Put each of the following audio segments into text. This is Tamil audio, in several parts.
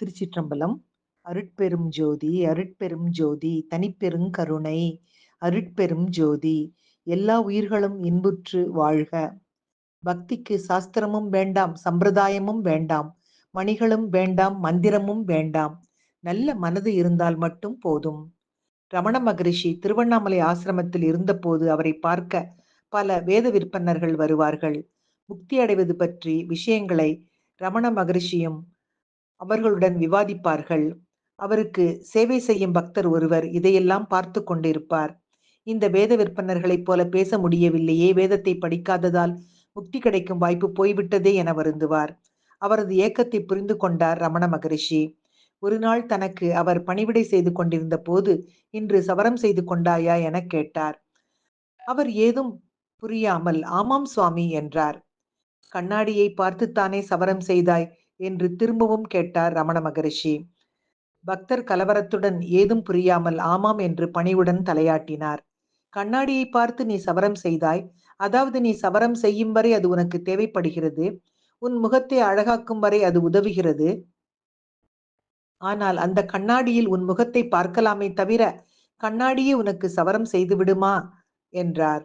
திருச்சிற்றம்பலம் அருட்பெரும் ஜோதி அருட்பெரும் ஜோதி தனிப்பெருங் கருணை அருட்பெரும் ஜோதி எல்லா உயிர்களும் இன்புற்று வாழ்க. பக்திக்கு சாஸ்திரமும் வேண்டாம் சம்பிரதாயமும் வேண்டாம் மணிகளும் வேண்டாம் மந்திரமும் வேண்டாம் நல்ல மனது இருந்தால் மட்டும் போதும். ரமண மகரிஷி திருவண்ணாமலை ஆசிரமத்தில் இருந்தபோது அவரை பார்க்க பல வேத விற்பன்னர்கள் வருவார்கள். முக்தி அடைவது பற்றி விஷயங்களை ரமண மகரிஷியும் அவர்களுடன் விவாதிப்பார்கள். அவருக்கு சேவை செய்யும் பக்தர் ஒருவர் இதையெல்லாம் பார்த்து கொண்டிருப்பார். இந்த வேத விற்பனர்களைப் போல பேச முடியவில்லையே வேதத்தை படிக்காததால் முக்தி கிடைக்கும் வாய்ப்பு போய்விட்டதே என வருந்துவார். அவரது ஏக்கத்தை புரிந்து கொண்டார் ரமண மகரிஷி. ஒரு நாள் தனக்கு அவர் பணிவிடை செய்து கொண்டிருந்த போது இன்று சவரம் செய்து கொண்டாயா? என கேட்டார். அவர் ஏதும் புரியாமல் ஆமாம் சுவாமி என்றார். கண்ணாடியை பார்த்துத்தானே சவரம் செய்தாய்? என்று திரும்பவும் கேட்டார் ரமண மகரிஷி. பக்தர் கலவரத்துடன் ஏதும் புரியாமல் ஆமாம் என்று பணிவுடன் தலையாட்டினார். கண்ணாடியை பார்த்து நீ சவரம் செய்தாய். அதாவது நீ சவரம் செய்யும் வரை அது உனக்கு தேவைப்படுகிறது. உன் முகத்தை அழகாக்கும் வரை அது உதவுகிறது. ஆனால் அந்த கண்ணாடியில் உன் முகத்தை பார்க்கலாமே தவிர கண்ணாடியே உனக்கு சவரம் செய்து விடுமா? என்றார்.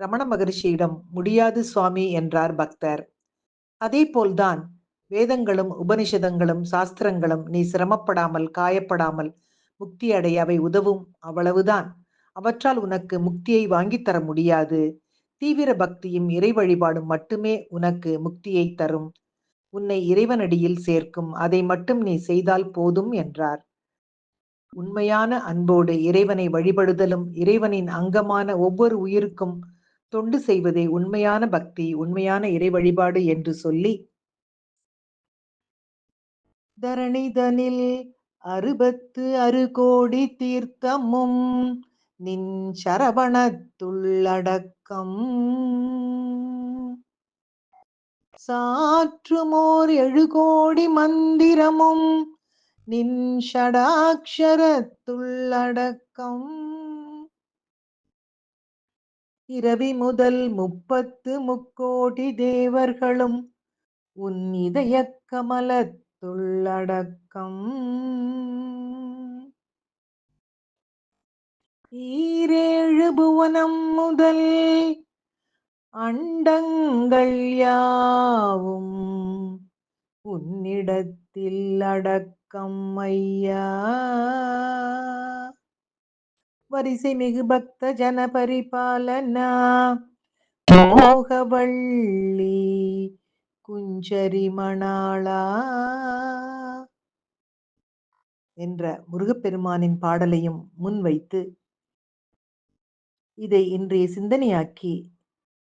ரமண மகரிஷியிடம் முடியாது சுவாமி என்றார் பக்தர். அதே போல்தான் வேதங்களும் உபனிஷதங்களும் சாஸ்திரங்களும் நீ சிரமப்படாமல் காயப்படாமல் முக்தி அடைய அவை உதவும் அவ்வளவுதான். அவற்றால் உனக்கு முக்தியை வாங்கித்தர முடியாது. தீவிர பக்தியும் இறை வழிபாடும் மட்டுமே உனக்கு முக்தியை தரும். உன்னை இறைவனடியில் சேர்க்கும். அதை மட்டும் நீ செய்தால் போதும் என்றார். உண்மையான அன்போடு இறைவனை வழிபடுதலும் இறைவனின் அங்கமான ஒவ்வொரு உயிருக்கும் தொண்டு செய்வதே உண்மையான பக்தி உண்மையான இறை வழிபாடு என்று சொல்லி தரணிதனில் அறுபத்து அறு கோடி தீர்த்தமும் நின் சரவணத்துள்ளடக்கம் சாற்றுமோர் எழுகோடி மந்திரமும் நின் ஷடாட்சரத்துள்ளடக்கம் இரவி முதல் முப்பத்து முக்கோடி தேவர்களும் உன் இதய துள்ளடக்கம். ஈரேழு புவனம் முதல் அண்டங்கள் யாவும் உன்னிடத்தில் அடக்கம் ஐயா. வரிசை மிகு பக்த ஜன பரிபாலனா மோகவள்ளி குஞ்சரிமணாளா என்ற முருகப்பெருமானின் பாடலையும் முன்வைத்து இதை இன்றைய சிந்தனையாக்கி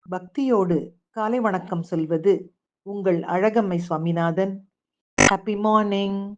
பக்தியோடு காலை வணக்கம் சொல்வது உங்கள் அழகம்மை சுவாமிநாதன். Happy morning